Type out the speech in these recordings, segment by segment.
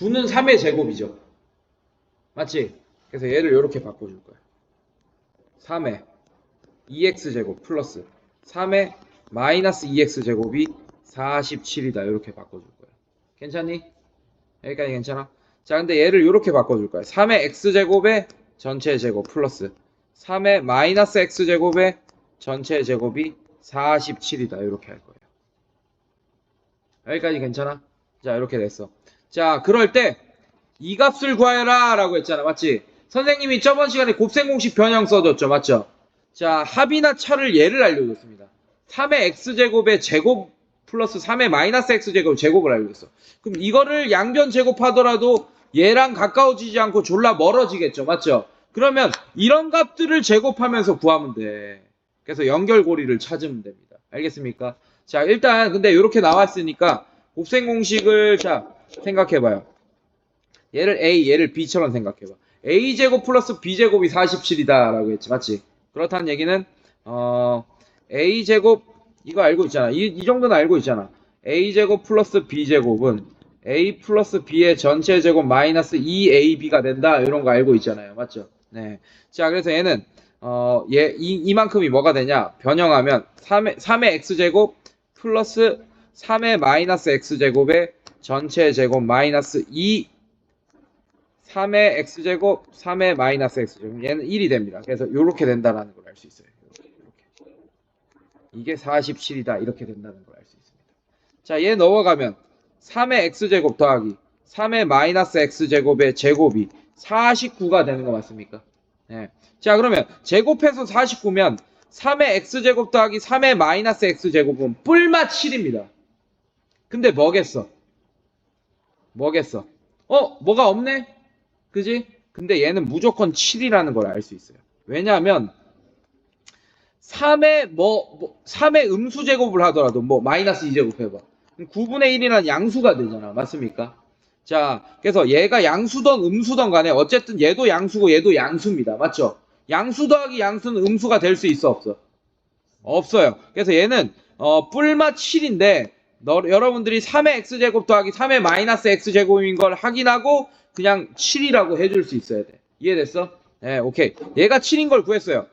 9는 3의 제곱이죠. 맞지? 그래서 얘를 이렇게 바꿔줄 거야. 3의 2x 제곱 플러스 3의 마이너스 2x 제곱이 47이다. 이렇게 바꿔줄 거야. 괜찮니? 여기까지 괜찮아? 자, 근데 얘를 이렇게 바꿔줄 거야. 3의 x 제곱의 전체 제곱 플러스 3의 마이너스 x 제곱의 전체 제곱이 47이다. 이렇게 할 거예요. 여기까지 괜찮아? 자, 이렇게 됐어. 자, 그럴 때 이 값을 구하여라 라고 했잖아. 맞지? 선생님이 저번 시간에 곱셈 공식 변형 써줬죠. 맞죠? 자, 합이나 차를 얘를 알려줬습니다. 3의 x제곱의 제곱 플러스 3의 마이너스 x제곱 제곱을 알려줬어. 그럼 이거를 양변 제곱하더라도 얘랑 가까워지지 않고 졸라 멀어지겠죠. 맞죠? 그러면 이런 값들을 제곱하면서 구하면 돼. 그래서 연결고리를 찾으면 됩니다. 알겠습니까? 자, 일단 근데 이렇게 나왔으니까 곱셈 공식을 자, 생각해봐요. 얘를 A, 얘를 B처럼 생각해봐. A제곱 플러스 B제곱이 47이다 라고 했지. 맞지? 그렇다는 얘기는 어, A제곱 이거 알고 있잖아. 이, 이 정도는 알고 있잖아. A제곱 플러스 B제곱은 A 플러스 B의 전체 제곱 마이너스 2AB가 된다. 이런 거 알고 있잖아요. 맞죠? 네. 자, 그래서 얘는 어, 얘, 이, 이만큼이 뭐가 되냐? 변형하면 3의, 3의 X제곱 플러스 3의 마이너스 X제곱의 전체 제곱 마이너스 2 3의 x제곱, 3의 마이너스 x제곱. 얘는 1이 됩니다. 그래서 이렇게 된다는 걸 알 수 있어요. 이게 47이다. 이렇게 된다는 걸 알 수 있습니다. 자, 얘 넣어가면 3의 x제곱 더하기 3의 마이너스 x제곱의 제곱이 49가 되는 거 맞습니까? 네. 자, 그러면 제곱해서 49면 3의 x제곱 더하기 3의 마이너스 x제곱은 뿔마 7입니다. 근데 뭐겠어? 뭐겠어? 어? 뭐가 없네? 그지? 근데 얘는 무조건 7이라는 걸 알 수 있어요. 왜냐하면 3의 뭐, 뭐 3의 음수 제곱을 하더라도 뭐 마이너스 2제곱 해봐. 9분의 1이라는 양수가 되잖아. 맞습니까? 자, 그래서 얘가 양수던 음수던 간에 어쨌든 얘도 양수고 얘도 양수입니다. 맞죠? 양수 더하기 양수는 음수가 될 수 있어 없어? 없어요. 그래서 얘는 어, 뿔마 7인데 너, 여러분들이 3의 x제곱 더하기 3의 마이너스 x제곱인 걸 확인하고 그냥 7이라고 해줄 수 있어야 돼. 이해됐어? 네, 오케이. 얘가 7인 걸 구했어요.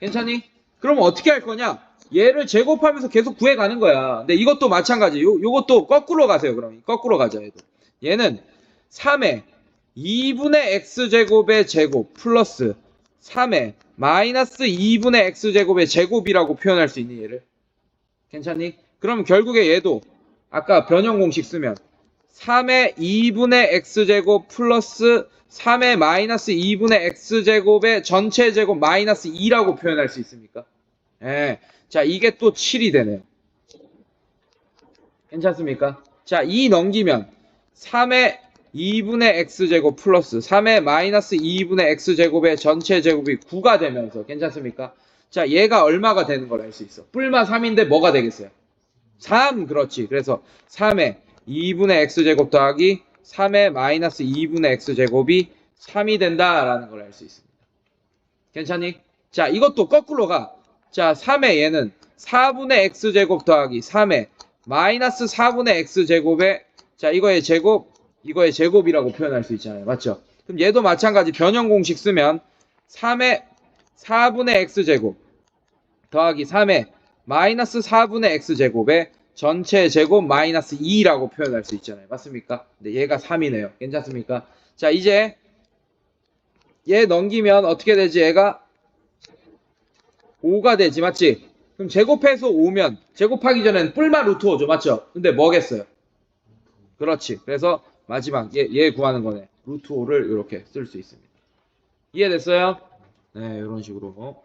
괜찮니? 그러면 어떻게 할 거냐? 얘를 제곱하면서 계속 구해가는 거야. 근데 이것도 마찬가지. 요, 요것도 거꾸로 가세요, 그럼. 거꾸로 가자, 얘도. 얘는 3의 2분의 x제곱의 제곱 플러스 3의 마이너스 2분의 x제곱의 제곱이라고 표현할 수 있니, 얘를? 괜찮니? 그럼 결국에 얘도 아까 변형 공식 쓰면 3의 2분의 x제곱 플러스 3의 마이너스 2분의 x제곱의 전체 제곱 마이너스 2라고 표현할 수 있습니까? 예. 자, 이게 또 7이 되네요. 괜찮습니까? 자, 2 넘기면 3의 2분의 x제곱 플러스 3의 마이너스 2분의 x제곱의 전체 제곱이 9가 되면서 괜찮습니까? 자, 얘가 얼마가 되는 걸 알 수 있어. 뿔마 3인데 뭐가 되겠어요? 3 그렇지. 그래서 3의 2분의 x제곱 더하기 3의 마이너스 2분의 x제곱이 3이 된다라는 걸 알 수 있습니다. 괜찮니? 자, 이것도 거꾸로 가. 자, 3의 얘는 4분의 x제곱 더하기 3의 마이너스 4분의 x제곱에 자, 이거의 제곱, 이거의 제곱이라고 표현할 수 있잖아요. 맞죠? 그럼 얘도 마찬가지 변형 공식 쓰면 3의 4분의 x제곱 더하기 3의 마이너스 4분의 x제곱에 전체 제곱 마이너스 2라고 표현할 수 있잖아요. 맞습니까? 근데 얘가 3이네요. 괜찮습니까? 자, 이제 얘 넘기면 어떻게 되지? 얘가 5가 되지. 맞지? 그럼 제곱해서 5면 제곱하기 전엔 뿔마 루트 5죠. 맞죠? 근데 뭐겠어요? 그렇지. 그래서 마지막 얘, 얘 구하는 거네. 루트 5를 이렇게 쓸 수 있습니다. 이해됐어요? 네, 이런 식으로. 어.